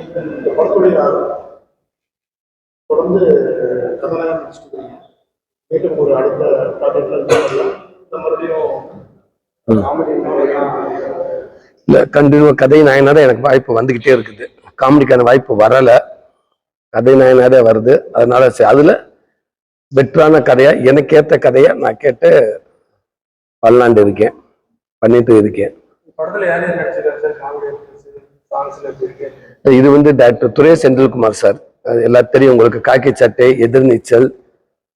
இந்த படத்துடைய தொடர்ந்து நடிச்சிட்டு இருக்கீங்க மீண்டும் ஒரு அடுத்த ப்ராஜெக்ட்ல இல்ல கண்டினியூ கதை நாயனாக எனக்கு வாய்ப்பு வந்துகிட்டே இருக்குது. காமெடிக்கான வாய்ப்பு வரல. கதை நாயனாரே வருது. அதனால சரி, அதுல பெட்டரான கதையா எனக்கு ஏத்த கதையா நான் கேட்டு பண்ணலாண்டு இருக்கேன். பண்ணிட்டு இருக்கேன். படத்துல யார் யார் நடிச்சிருக்காரு சார்? காமெடி சாங்ஸ்ல எப்படி இருக்கு? இது வந்து டாக்டர் துரை செந்தில்குமார் சார். அது எல்லாம் தெரியும். உங்களுக்கு காக்கி சட்டை எதிர்நீச்சல்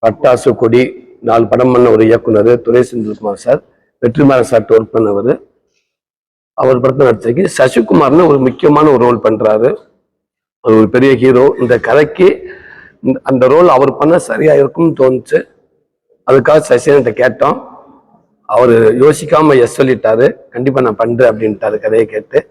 பட்டாசு கொடி நாலு படம் பண்ண ஒரு இயக்குனர் Durai Senthilkumar sir. Vetrimaaran sir work பண்ணவர். அவர் படத்தை நடிச்சிருக்கு. சசிகுமார்னு ஒரு முக்கியமான ஒரு ரோல் பண்ணுறாரு அவர் ஒரு பெரிய ஹீரோ. இந்த கதைக்கு இந்த- அந்த ரோல் அவர் பண்ண சரியா இருக்கும்னு தோணுச்சு. அதுக்காக சசிகன்ட்ட கேட்டோம். அவர் யோசிக்காம எஸ் சொல்லிட்டாரு. கண்டிப்பா நான் பண்றேன் அப்படின்ட்டாரு கதையை கேட்டு.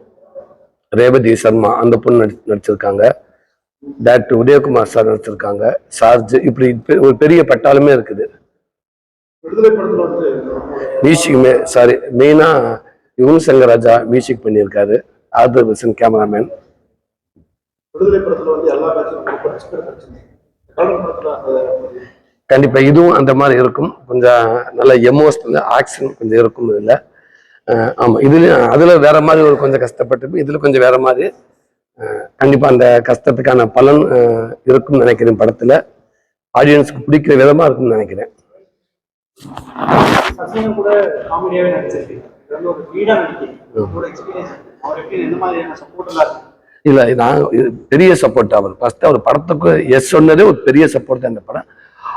ரேவதி சர்மா அந்த பொண்ணு நடி நடிச்சிருக்காங்க. டாக்டர் உதயகுமார் சார் நடிச்சிருக்காங்க. சார்ஜ் இப்படி ஒரு பெரிய பட்டாளமே இருக்குது. மியூசிக்குமே சாரி மெயினா யுவன் சங்கர் ராஜா மியூசிக் பண்ணியிருக்காரு. Arthur Wilson cameraman. கண்டிப்பாக கண்டிப்பா இதுவும் அந்த மாதிரி இருக்கும். கொஞ்சம் நல்ல எமோஷனல் ஆக்ஷன் கொஞ்சம் இருக்கும் இதுல. அஹ் ஆமா. இதுலயும் அதுல வேற மாதிரி ஒரு கொஞ்சம் கஷ்டப்பட்டு இதுல கொஞ்சம் வேற மாதிரி அஹ் கண்டிப்பா அந்த கஷ்டத்துக்கான பலன் இருக்கும்னு நினைக்கிறேன் படத்துல. ஆடியன்ஸ்க்கு பிடிக்கிற விதமா இருக்கும்னு நினைக்கிறேன். இல்ல நான் பெரிய சப்போர்ட் அவர். ஃபர்ஸ்ட் அவர் படத்துக்கு எஸ் சொன்னதே ஒரு பெரிய சப்போர்ட் தான் இந்த படம்.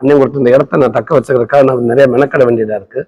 அண்ணன் கொடுத்த இந்த இடத்த நான் தக்க வச்சுக்கிறதுக்காக நான் நிறைய மெனக்கட வேண்டியதாக இருக்கு.